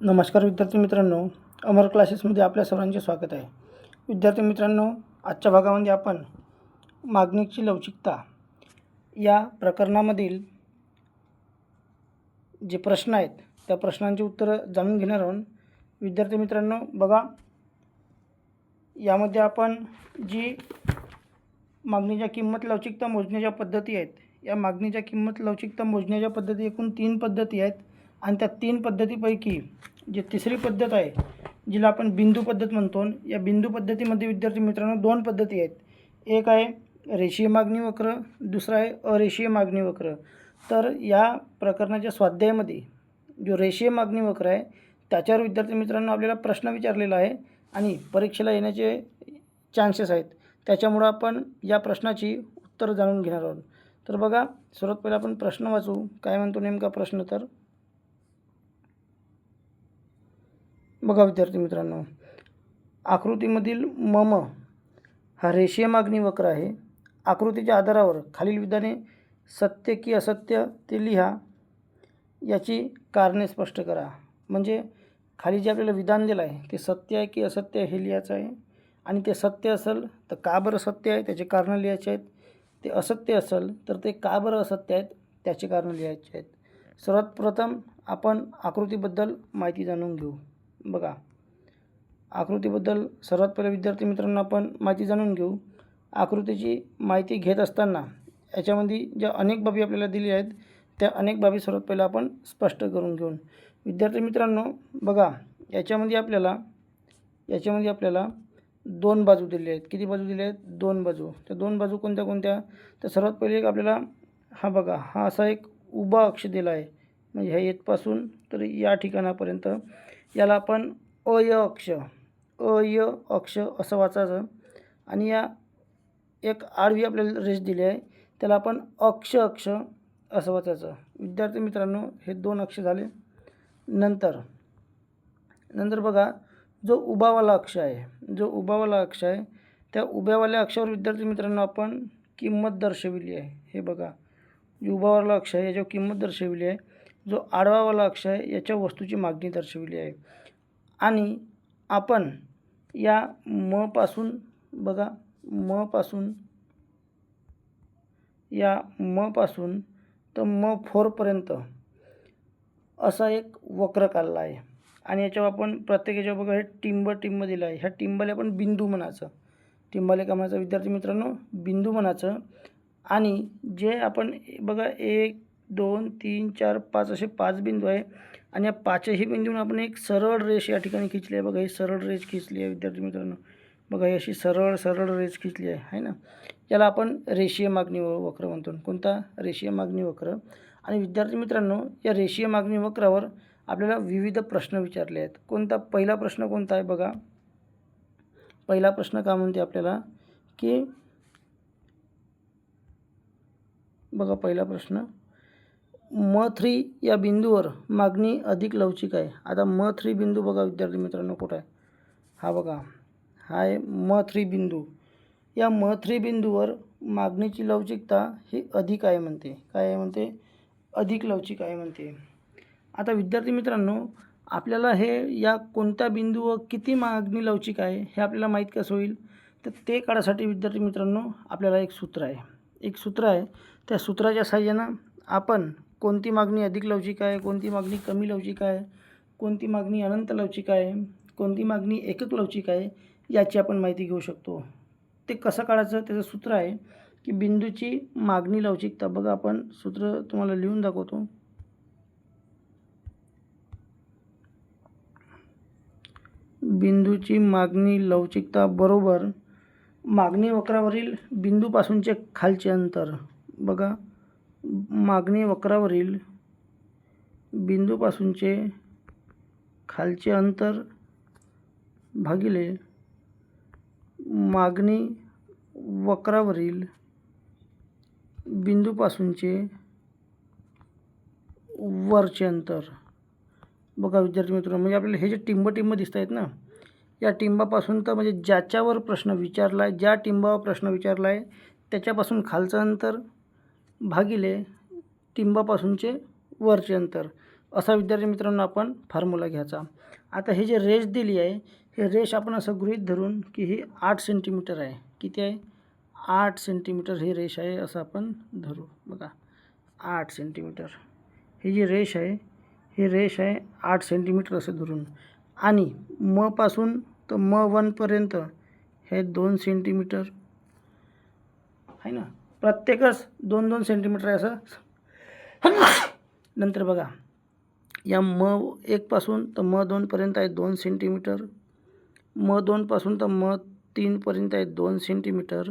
नमस्कार विद्यार्थी मित्रांनो अमर क्लासेसमध्ये आपल्या सर्वांचे स्वागत आहे. विद्यार्थी मित्रांनो आजच्या भागामध्ये आपण मागणीची लवचिकता या प्रकरणामधील जे प्रश्न आहेत त्या प्रश्नांची उत्तरं जाणून घेणार आहोत. विद्यार्थी मित्रांनो बघा यामध्ये आपण जी मागणीच्या किंमत लवचिकता मोजण्याच्या पद्धती आहेत या मागणीच्या किंमत लवचिकता मोजण्याच्या पद्धती एकूण तीन पद्धती आहेत. आणि त्या तीन पद्धतीपैकी जी तिसरी पद्धत आहे जिला आपण बिंदू पद्धत म्हणतो या बिंदू पद्धतीमध्ये विद्यार्थी मित्रांनो दोन पद्धती आहेत. एक आहे रेषीय मागणी वक्र दुसरा आहे अरेषीय मागणी वक्र. तर या प्रकरणाच्या स्वाध्यायामध्ये जो रेषीय मागणी वक्र आहे त्याच्यावर विद्यार्थी मित्रांनो आपल्याला प्रश्न विचारलेला आहे आणि परीक्षेला येण्याचे चान्सेस आहेत. त्याच्यामुळं आपण या प्रश्नाची उत्तरं जाणून घेणार आहोत. तर बघा सर्वात पहिला आपण प्रश्न वाचू. काय म्हणतो नेमका प्रश्न तर? बघा विद्यार्थी मित्रांनो आकृतीमधील मम हा रेषीय मागणी वक्र आहे. आकृतीच्या आधारावर खालील विधाने सत्य की असत्य ते लिहा याची कारणे स्पष्ट करा. म्हणजे खाली जे आपल्याला विधान दिलं आहे ते सत्य आहे की असत्य हे लिहायचं आहे. आणि ते सत्य असेल तर का बरं सत्य आहे त्याचे कारणं लिहायचे आहेत. ते असत्य असेल तर ते का बरं असत्य आहेत त्याचे कारणं लिहायचे आहेत. सर्वात प्रथम आपण आकृतीबद्दल माहिती जाणून घेऊ. बघा. आकृतीबद्दल सर्वात पहिले विद्यार्थी मित्रांनो आपण माहिती जाणून घेऊ. आकृतीची माहिती घेत असताना याच्यामध्ये ज्या अनेक बाबी आपल्याला दिल्या आहेत त्या अनेक बाबी सर्वात पहिला आपण स्पष्ट करून घेऊन. विद्यार्थी मित्रांनो बघा याच्यामध्ये आपल्याला याच्यामध्ये आपल्याला दोन बाजू दिले आहेत. किती बाजू दिले आहेत? दोन बाजू. त्या दोन बाजू कोणत्या कोणत्या? तर सर्वात पहिले एक आपल्याला हा बघा हा असा एक उभा अक्ष दिला आहे. म्हणजे ह्या येथपासून तर या ठिकाणापर्यंत याला आपण अय अक्ष. अय अक्ष असं वाचायचं. आणि या एक आडवी आपल्याला रेष दिली आहे. त्याला आपण अक्ष अक्ष असं वाचायचं. विद्यार्थी मित्रांनो हे दोन अक्ष झाले. नंतर नंतर बघा जो उभावाला अक्ष आहे जो उभावाला अक्ष आहे त्या उभ्यावाल्या अक्षावर विद्यार्थी मित्रांनो आपण किंमत दर्शविली आहे. हे बघा जो उभावाला अक्ष आहे याच्यावर किंमत दर्शविली आहे. जो आडवावाला अक्ष आहे याच्या वस्तूची मागणी दर्शविली आहे. आणि आपण या मपासून बघा मपासून या मपासून तर म फोरपर्यंत असा एक वक्र काढला आहे. आणि याच्यावर आपण प्रत्येक याच्यावर बघा हे टिंब टिंब दिलं आहे ह्या टिंबाला आपण बिंदू म्हणायचं. टिंबाला का म्हणायचं विद्यार्थी मित्रांनो? बिंदू म्हणायचं. आणि जे आपण बघा एक दोन तीन चार पाच असे पाच बिंदू आहे. आणि या पाचही बिंदूंना आपण एक सरळ रेष या ठिकाणी खिचली आहे. बघा ही सरळ रेष खिचली आहे विद्यार्थी मित्रांनो. बघा ही अशी सरळ सरळ रेष खिचली आहे है ना? याला आपण रेषीय मागणी व- वक्र म्हणतो. कोणता? रेषीय मागणी वक्र. आणि विद्यार्थी मित्रांनो या रेषीय मागणी वक्रावर आपल्याला विविध प्रश्न विचारले आहेत. कोणता? पहिला प्रश्न कोणता आहे? बघा. पहिला प्रश्न का म्हणते आपल्याला? की बघा पहिला प्रश्न. म थ्री या बिंदूवर मागणी अधिक लवचिक आहे. आता म थ्री बिंदू बघा विद्यार्थी मित्रांनो कुठं आहे? हा बघा हा आहे म थ्री बिंदू. या म थ्री बिंदूवर मागणीची लवचिकता ही अधिक आहे म्हणते. काय आहे म्हणते? अधिक लवचिक आहे म्हणते. आता विद्यार्थी मित्रांनो आपल्याला हे या कोणत्या बिंदूवर किती मागणी लवचिक आहे हे आपल्याला माहीत कसं होईल? तर ते काढासाठी विद्यार्थी मित्रांनो आपल्याला एक सूत्र आहे. एक सूत्र आहे त्या सूत्राच्या साह्यानं आपण कोणती मागणी अधिक लवचिक आहे कोणती मागणी कमी लवचिक आहे कोणती मागणी अनंत लवचिक आहे कोणती मागणी एकक लवचिक आहे याची आपण माहिती घेऊ शकतो. ते कसं काढायचं त्याचं सूत्र आहे की बिंदूची मागणी लवचिकता. बघा आपण सूत्र तुम्हाला लिहून दाखवतो. बिंदूची मागणी लवचिकता बरोबर मागणी वक्रावरील बिंदूपासूनचे खालचे अंतर. बघा मागणी वक्रावरील बिंदूपासूनचे खालचे अंतर भागिले मागणी वक्रावरील बिंदूपासूनचे वरचे अंतर. बघा विद्यार्थी मित्रांनो म्हणजे आपल्याला हे जे टिंब टिंब दिसत आहेत ना या टिंबापासून तर म्हणजे ज्याच्यावर प्रश्न विचारला आहे ज्या टिंबावर प्रश्न विचारला आहे त्याच्यापासून खालचं अंतर भागिले टिंबापासूनचे वरचे अंतर. असा विद्यार्थी मित्रांनो आपण फॉर्म्युला घ्यायचा. आता हे जे रेष दिली आहे हे रेष आपण असं गृहीत धरून की ही आठ सेंटीमीटर आहे. किती आहे? आठ सेंटीमीटर ही रेष आहे असं आपण धरू. बघा आठ सेंटीमीटर ही जी रेष आहे ही रेष आहे आठ सेंटीमीटर असं धरून. आणि मपासून तर म वनपर्यंत हे दोन सेंटीमीटर आहे ना? प्रत्येकच दोन दोन सेंटीमीटर आहे असं. नंतर बघा. या म एकपासून तर म दोनपर्यंत आहे दोन सेंटीमीटर म दोनपासून तर म तीनपर्यंत आहे दोन सेंटीमीटर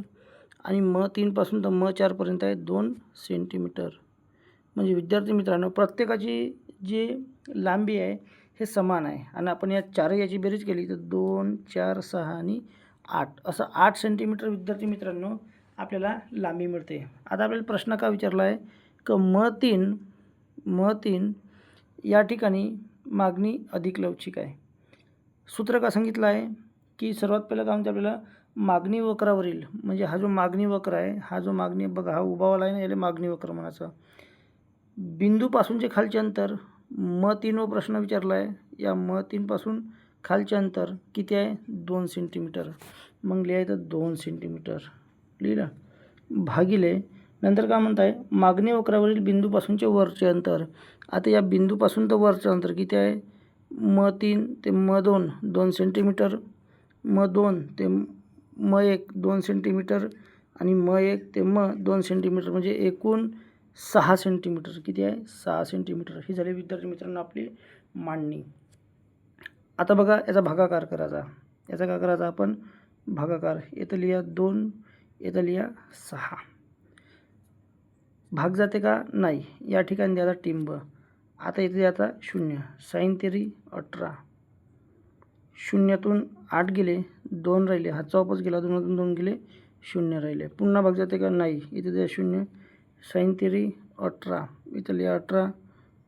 आणि म तीनपासून तर म चारपर्यंत आहे दोन सेंटीमीटर म्हणजे विद्यार्थी मित्रांनो प्रत्येकाची जी लांबी आहे हे समान आहे. आणि आपण या चारही याची बेरीज केली तर दोन चार सहा आणि आठ. असं आठ सेंटीमीटर विद्यार्थी मित्रांनो आपल्याला लांबी मिळते. आता आपल्याला प्रश्न का विचारला आहे क म तीन म तीन या ठिकाणी मागणी अधिक लवचिक आहे. सूत्र का सांगितलं आहे की सर्वात पहिलं काय म्हणते आपल्याला? मागणी वक्रावरील. म्हणजे हा जो मागणी वक्र आहे हा जो मागणी बघा हा उभावाला आहे ना याला मागणी वक्र म्हणायचं. बिंदूपासूनचे खालचे अंतर म तीन व प्रश्न विचारला आहे या म तीनपासून खालचे अंतर किती आहे? दोन सेंटीमीटर मग लिहायचं दोन सेंटीमीटर लिहिलं. भागिले नंतर काय म्हणत आहे मागणी वक्रावरील बिंदूपासूनचे वरचे अंतर. आता या बिंदूपासून तर वरचं अंतर किती आहे? म तीन ते म दोन दोन सेंटीमीटर. म दोन ते म एक दोन सेंटीमीटर. आणि म एक ते म दोन सेंटीमीटर म्हणजे एकूण सहा सेंटीमीटर. किती आहे? सहा सेंटीमीटर. ही झाली विद्यार्थी मित्रांनो आपली मांडणी. आता बघा याचा भागाकार करायचा. याचा काय करायचा आपण? भागाकार. येतं लिहा दोन येतं लिहा सहा. भाग जाते का? नाही. या ठिकाणी द्यायचा टिंब. आता इथे द्यायचा शून्य. साईन तेरी अठरा. शून्यातून आठ गेले दोन राहिले. हा वापस गेला दोनातून दोन गेले शून्य राहिले. पुन्हा भाग जाते का? नाही. इथे द्या शून्य. साईन तेरी अठरा. इथं लिहा अठरा.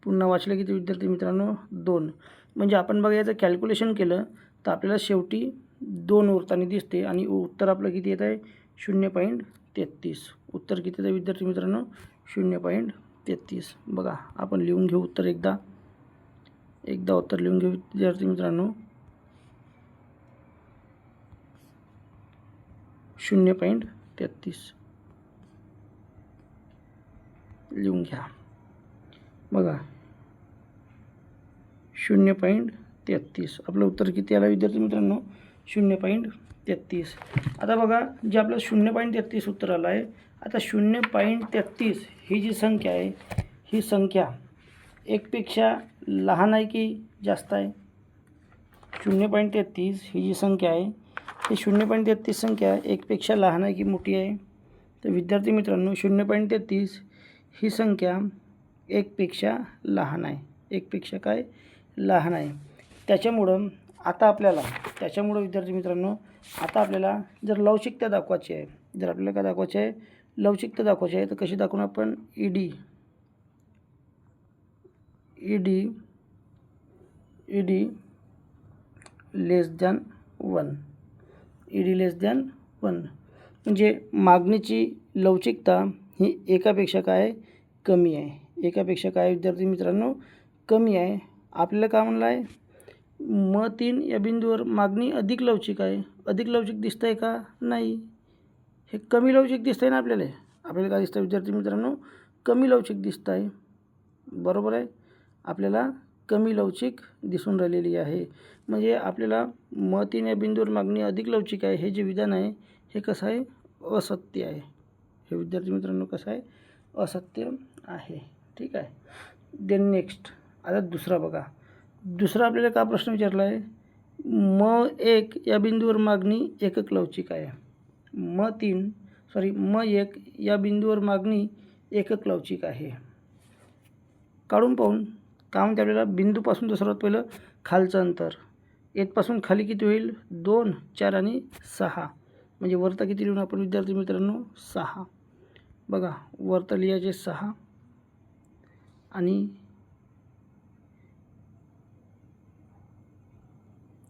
पुन्हा वाचलं किती विद्यार्थी मित्रांनो? दोन. म्हणजे आपण बघा याचं कॅल्क्युलेशन केलं तर आपल्याला शेवटी दोन उरताना दिसते आणि उत्तर आपलं किती येत आहे? शून्य पॉईंट तेहतीस. उत्तर किती आहे विद्यार्थी मित्रांनो? शून्य पॉईंट तेहतीस. बघा, आपण लिहून घेऊ उत्तर एकदा. एकदा उत्तर लिहून घेऊ विद्यार्थी मित्रांनो. शून्य पॉईंट तेहतीस. लिहून घ्या. बघा. शून्य पॉईंट तेहतीस. आपलं उत्तर आलं विद्यार्थी मित्रांनो? शून्य पॉईंट तेहतीस. आता बघा जे आपलं शून्य पॉईंट तेहतीस उत्तर आलं आहे आता शून्य पॉईंट तेहतीस ही जी संख्या आहे ही संख्या एकपेक्षा लहान आहे की जास्त आहे? शून्य पॉईंट तेहतीस ही जी संख्या आहे ही शून्य पॉईंट तेहतीस संख्या एकपेक्षा लहान आहे की मोठी आहे? तर विद्यार्थी मित्रांनो शून्य पॉईंट तेहतीस ही संख्या एकपेक्षा लहान आहे. एकपेक्षा काय? लहान आहे. त्याच्यामुळं आता आपल्याला त्याच्यामुळं विद्यार्थी मित्रांनो आता आपल्याला जर लवचिकता दाखवायची आहे जर आपल्याला काय दाखवायची आहे लवचिकता दाखवायची आहे तर कशी दाखवून आपण? E D E D E D less than one. E D less than one. म्हणजे मागणीची लवचिकता ही एकापेक्षा काय कमी आहे? एकापेक्षा काय विद्यार्थी मित्रांनो? कमी आहे. आपल्याला काय म्हणलं आहे म तीन या बिंदूवर मागणी अधिक लवचिक आहे. अधिक लवचिक दिसतं आहे का? नाही. हे कमी लवचिक दिसतं आहे ना आपल्याला? आपल्याला काय दिसतं विद्यार्थी मित्रांनो कमी लवचिक दिसतं आहे बरोबर आहे? आपल्याला कमी लवचिक दिसून राहिलेली आहे. म्हणजे आपल्याला म तीन या बिंदूवर मागणी अधिक लवचिक आहे हे जे विधान आहे हे कसं आहे? असत्य आहे. हे विद्यार्थी मित्रांनो कसं आहे? असत्य आहे. ठीक आहे. देन नेक्स्ट आता दुसरा बघा. दुसरा आपल्याला का प्रश्न विचारला आहे म एक या बिंदूवर मागणी एकक लवचिक आहे. म तीन सॉरी म एक या बिंदूवर मागणी एकक लवचिक आहे. काढून पाहून का म्हणते आपल्याला बिंदूपासून तर सर्वात पहिलं खालचं अंतर. येतपासून खाली किती होईल? दोन चार आणि सहा. म्हणजे वरता किती लिहून आपण विद्यार्थी मित्रांनो? सहा. बघा वर्त लिहायचे सहा आणि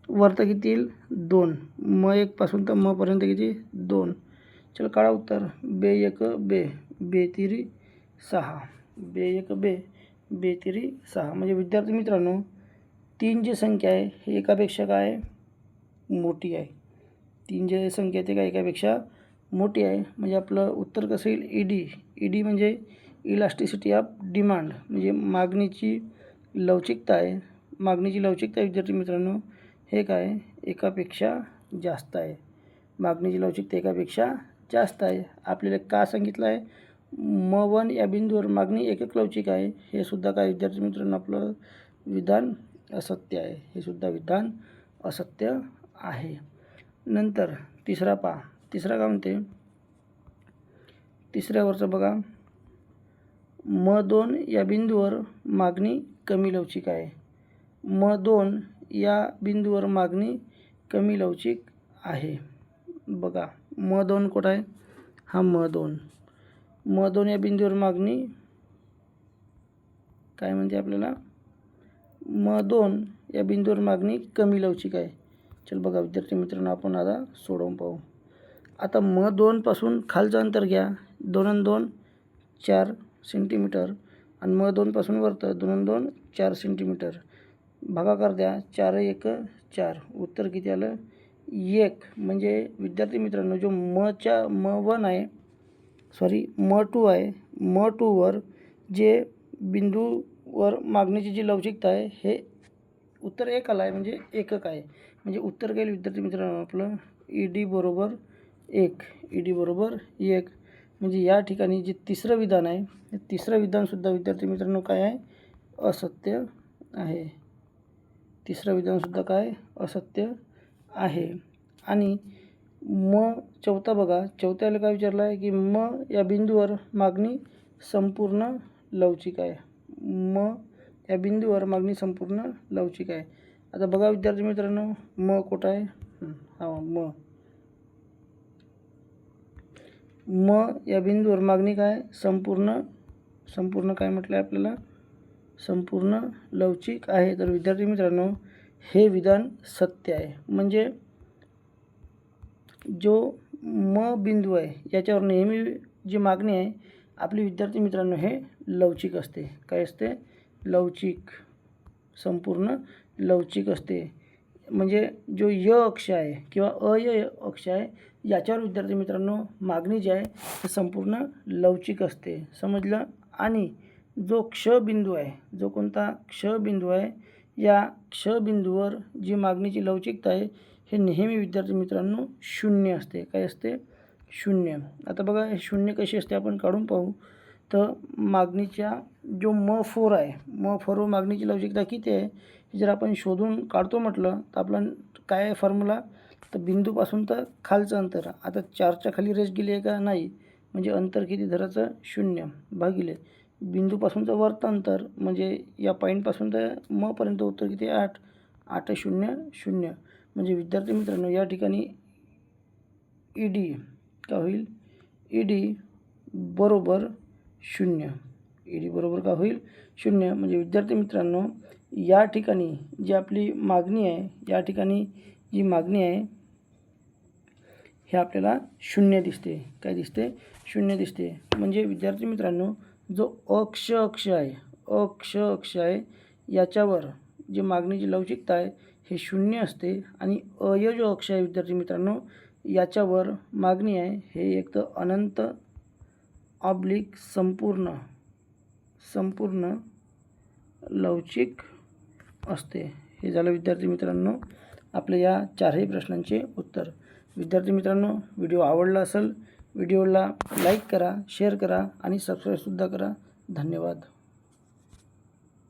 वरतं किती येईल? दोन. म एकपासून तर मपर्यंत किती? दोन. चल काढा उत्तर. बे एक बे. बेतिरी सहा. बे एक बे. बेतिरी सहा. म्हणजे विद्यार्थी मित्रांनो तीन जी संख्या आहे हे एकापेक्षा काय? मोठी आहे. तीन जे संख्या आहे ते काय? एकापेक्षा मोठी आहे. म्हणजे आपलं उत्तर कसं येईल? ई डी ई डी म्हणजे इलास्टिसिटी ऑफ डिमांड म्हणजे मागणीची लवचिकता आहे. मागणीची लवचिकता विद्यार्थी मित्रांनो. हे काय? एकापेक्षा जास्त आहे. मागणीची लवचिकता एकापेक्षा जास्त आहे. आपल्याला का सांगितलं आहे? म वन या बिंदूवर मागणी एकक लवचिक आहे. हे सुद्धा काय विद्यार्थी मित्रांनो आपलं विधान असत्य आहे. हे सुद्धा विधान असत्य आहे. नंतर तिसरा पा तिसरा काय म्हणते? तिसऱ्यावरचं बघा. म दोन या बिंदूवर मागणी कमी लवचिक आहे. म दोन या बिंदूवर मागणी कमी लवचिक आहे. बघा म दोन कुठं आहे? हा म दोन. म दोन या बिंदूवर मागणी काय म्हणते आपल्याला? म दोन या बिंदूवर मागणी कमी लवचिक आहे. चल बघा विद्यार्थी मित्रांनो आपण आता सोडवून पाहू. आता म दोनपासून खालचं अंतर घ्या. दोन आणि दोन चार सेंटीमीटर आणि म दोनपासून वरतं दोन दोन चार सेंटीमीटर भागाकार द्या. चार एक चार. उत्तर किती आलं? एक. म्हणजे विद्यार्थी मित्रांनो जो मच्या म वन आहे सॉरी म टू आहे म टूवर जे बिंदूवर मागणीची जी लवचिकता आहे हे उत्तर एक आलं आहे म्हणजे एकक आहे. म्हणजे उत्तर गेलं विद्यार्थी मित्रांनो आपलं ई डी बरोबर एक. ई डी बरोबर एक. म्हणजे या ठिकाणी जे तिसरं विधान आहे तिसरं विधानसुद्धा विद्यार्थी मित्रांनो काय आहे? असत्य आहे. तिसरं विधानसुद्धा काय? असत्य आहे. आणि म चौथा बघा. चौथ्याला काय विचारलं आहे की म या बिंदूवर मागणी संपूर्ण लवचिक आहे. म या बिंदूवर मागणी संपूर्ण लवचिक आहे. आता बघा विद्यार्थी मित्रांनो म कुठं आहे? हा म. म या बिंदूवर मागणी काय? संपूर्ण संपूर्ण काय म्हटलं आहे आपल्याला? संपूर्ण लवचिक आहे. तर विद्यार्थी मित्रांनो हे विधान सत्य आहे. म्हणजे जो म बिंदू आहे याच्यावर नेहमी जी मागणी आहे आपली विद्यार्थी मित्रांनो हे लवचिक असते. काय असते? लवचिक. संपूर्ण लवचिक असते. म्हणजे जो य अक्ष आहे किंवा अय अक्ष आहे याच्यावर विद्यार्थी मित्रांनो मागणी जी आहे ती संपूर्ण लवचिक असते. समजलं? आणि जो क्ष बिंदू आहे जो कोणता क्ष बिंदू आहे या क्ष बिंदूवर जी मागणीची लवचिकता आहे हे नेहमी विद्यार्थी मित्रांनो शून्य असते. काय असते? शून्य. आता बघा हे शून्य कशी असते आपण काढून पाहू. तर मागणीच्या जो म फोर आहे म फोरवर मागणीची लवचिकता किती आहे हे जर आपण शोधून काढतो म्हटलं तर आपला काय आहे फॉर्म्युला तर बिंदूपासून तर खालचं अंतर. आता चारच्या खाली रेस गेली आहे का? नाही. म्हणजे अंतर किती? धरायचं शून्य भागिले बिंदूपासूनचं वर्तांतर अंतर म्हणजे या पॉईंटपासून तर मपर्यंत उत्तर किती? आठ. आठ शून्य शून्य. म्हणजे विद्यार्थी मित्रांनो या ठिकाणी ई डी का होईल? ई डी बरोबर शून्य. ई डी बरोबर का होईल? शून्य. म्हणजे विद्यार्थी मित्रांनो या ठिकाणी जी आपली मागणी आहे या ठिकाणी जी मागणी आहे हे आपल्याला शून्य दिसते. काय दिसते? शून्य दिसते. म्हणजे विद्यार्थी मित्रांनो जो अक्ष अक्ष आहे अक्ष अक्ष आहे याच्यावर जी मागणीची लवचिकता आहे हे शून्य असते. आणि अय जो अक्ष आहे विद्यार्थी मित्रांनो याच्यावर मागणी आहे. हे एक तर अनंत ऑब्लिक संपूर्ण संपूर्ण लवचिक असते. हे झालं विद्यार्थी मित्रांनो आपल्या या चारही प्रश्नांचे उत्तर. विद्यार्थी मित्रांनो व्हिडिओ आवडला असेल व्हिडिओला लाईक करा शेअर करा आणि सबस्क्राईबसुद्धा करा. धन्यवाद.